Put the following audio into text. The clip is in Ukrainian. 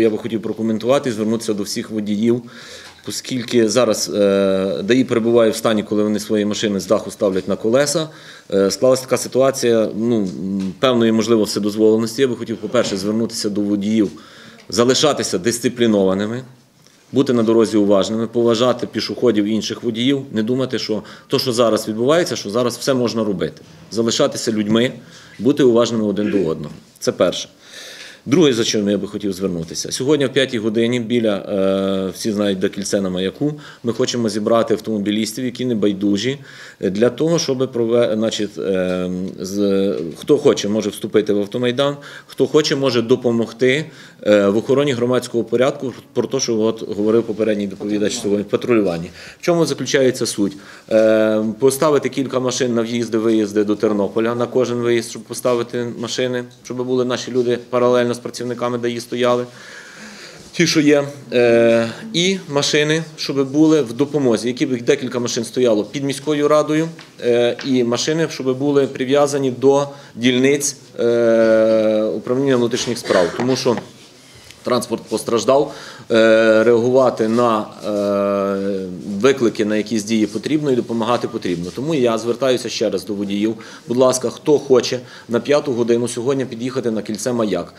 Я би хотів прокоментувати звернутися до всіх водіїв, оскільки зараз е, ДАІ перебуває в стані, коли вони свої машини з даху ставлять на колеса. Е, склалася така ситуація, ну, певної, можливо, вседозволеності. Я би хотів, по-перше, звернутися до водіїв, залишатися дисциплінованими. Бути на дорозі уважними, поважати пішоходів інших водіїв, не думати, що то, що зараз відбувається, що зараз все можна робити. Залишатися людьми, бути уважними один до одного. Це перше. Друге, за що я би хотів звернутися. Сьогодні, в 5 годині, біля е, всі знають, де кільце на маяку, ми хочемо зібрати автомобілістів, які не байдужі, для того, щоб прове, значить, е, з, хто хоче, може вступити в автомайдан, хто хоче, може допомогти е, в охороні громадського порядку про те, що от говорив попередній доповідач сьогодні в патрулюванні. В чому заключається суть? Поставити кілька машин на в'їзди, виїзди до Тернополя на кожен виїзд, щоб поставити машини, щоб були наші люди паралельно з працівниками, де її стояли. Ті, що є, е, і машини, щоб були в допомозі, які б декілька машин стояло під міською радою, е, і машини, щоб були прив'язані до дільниць е, управління внутрішніх справ. Тому що транспорт постраждав, реагувати на виклики, на якісь дії потрібно і допомагати потрібно. Тому я звертаюся ще раз до водіїв. Будь ласка, хто хоче на п'яту годину сьогодні під'їхати на кільце маяк.